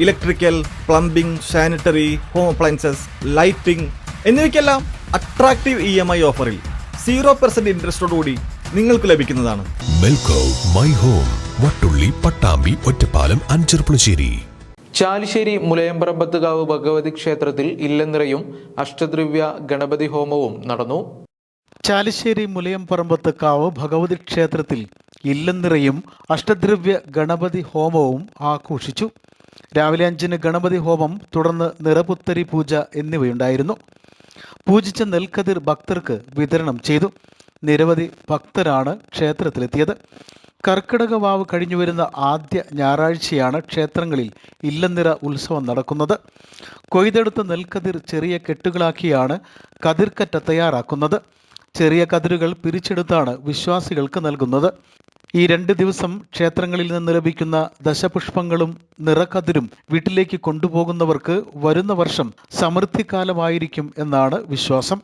Electrical plumbing sanitary home appliances lighting എന്നിവയ്ക്കെല്ലാം attractive E M I ഓഫറിൽ zero percent ഇൻട്രസ്റ്റോടുകൂടി നിങ്ങൾക്ക് ലഭിക്കുന്നതാണ്. മൈ ഹോം വട്ടുള്ളി പട്ടാമ്പി ഒറ്റപ്പാലം അഞ്ചർപ്പുളശ്ശേരി ചാലിശ്ശേരി മുലയമ്പറമ്പത്തുകാവ് ഭഗവതി ക്ഷേത്രത്തിൽ ഇല്ലനിറയും അഷ്ടദ്രവ്യ ഗണപതി ഹോമവും നടന്നു. ചാലിശ്ശേരി മുലയംപറമ്പത്തുകാവ് ഭഗവതി ക്ഷേത്രത്തിൽ ഇല്ലനിറയും അഷ്ടദ്രവ്യ ഗണപതി ഹോമവും ആഘോഷിച്ചു. രാവിലെ അഞ്ചിന് ഗണപതി ഹോമം തുടർന്ന് നിറപുത്തരി പൂജ എന്നിവയുണ്ടായിരുന്നു. പൂജിച്ച നെൽക്കതിർ ഭക്തർക്ക് വിതരണം ചെയ്തു. നിരവധി ഭക്തരാണ് ക്ഷേത്രത്തിലെത്തിയത്. കർക്കിടക വാവ് കഴിഞ്ഞു വരുന്ന ആദ്യ ഞായറാഴ്ചയാണ് ക്ഷേത്രങ്ങളിൽ ഇല്ലനിറ ഉത്സവം നടക്കുന്നത്. കൊയ്തെടുത്ത നെൽക്കതിർ ചെറിയ കെട്ടുകളാക്കിയാണ് കതിർക്കറ്റ തയ്യാറാക്കുന്നത്. ചെറിയ കതിരുകൾ പിരിച്ചെടുത്താണ് വിശ്വാസികൾക്ക് നൽകുന്നത്. ഈ രണ്ട് ദിവസം ക്ഷേത്രങ്ങളിൽ നിന്ന് ലഭിക്കുന്ന ദശപുഷ്പങ്ങളും നിറക്കതിരും വീട്ടിലേക്ക് കൊണ്ടുപോകുന്നവർക്ക് വരുന്ന വർഷം സമൃദ്ധിക്കാലമായിരിക്കും എന്നാണ് വിശ്വാസം.